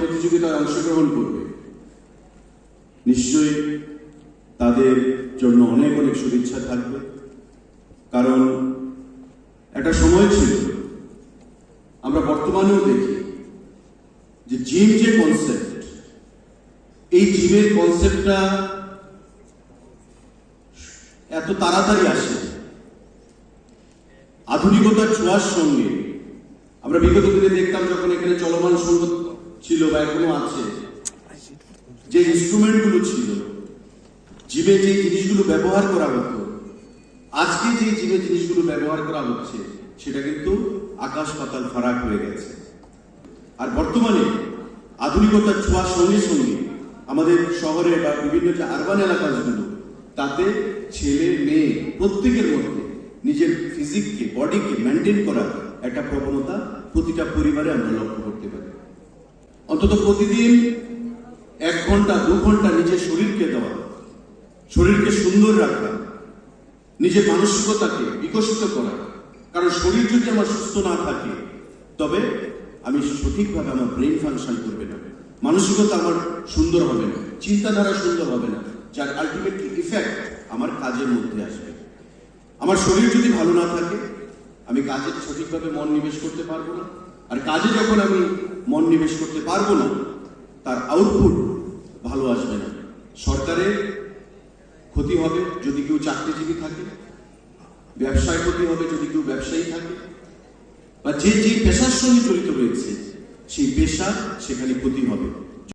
প্রতিযোগিতায় অংশগ্রহণ করবে, নিশ্চয়ই তাদের জন্য অনেক অনেক শুভেচ্ছা থাকবে। কারণ একটা সময় ছিল, আমরা বর্তমানেও দেখি যে জিম যে কনসেপ্ট এই জিমের কনসেপ্টটা এত তাড়াতাড়ি আসে। আধুনিকতার ছোঁয়ার সঙ্গে আমরা বিগত দিনে দেখতাম যখন এখানে চলমান সঙ্গত ছিল বা এখনও আছে, যে ইনস্ট্রুমেন্টগুলো ছিল জিমে যে জিনিসগুলো ব্যবহার করা হতো, আজকে যে জিমে জিনিসগুলো ব্যবহার করা হচ্ছে, সেটা কিন্তু আকাশ পাতাল ফারাক হয়ে গেছে। আর বর্তমানে আধুনিকতার ছোঁয়ার সঙ্গে সঙ্গে আমাদের শহরে বা বিভিন্ন যে আরবান এলাকাগুলো, তাতে ছেলে, মেয়ে প্রত্যেকের মধ্যে নিজের ফিজিককে বডিকে মেনটেন করার একটা প্রবণতা প্রতিটা পরিবারে আমরা লক্ষ্য করতে পারি। অন্তত প্রতিদিন এক ঘণ্টা, দু ঘণ্টা নিজের শরীরকে দেওয়া, শরীরকে সুন্দর রাখা, নিজের মানসিকতাকে বিকশিত করা। কারণ শরীর যদি আমার সুস্থ না থাকে, তবে আমি সঠিকভাবে আমার ব্রেন ফাংশন করবে না। মানসিকতা আমার সুন্দর হবে না, চিন্তাধারা সুন্দর হবে না, যার আলটিমেটলি ইফেক্ট আমার কাজের মধ্যে আসবে। আমার শরীর যদি ভালো না থাকে আমি কাজে সঠিকভাবে মন নিবেশ করতে পারব না। আর কাজে যখন আমি মন নিবেশ করতে পারব না, তার আউটপুট ভালো আসবে না। সরকারের ক্ষতি হবে যদি কেউ চাকরিজীবী থাকে, ব্যবসায় ক্ষতি হবে যদি কেউ ব্যবসায়ী থাকে, বা যে যে পেশার সঙ্গে জড়িত রয়েছে, সেই পেশা সেখানে ক্ষতি হবে।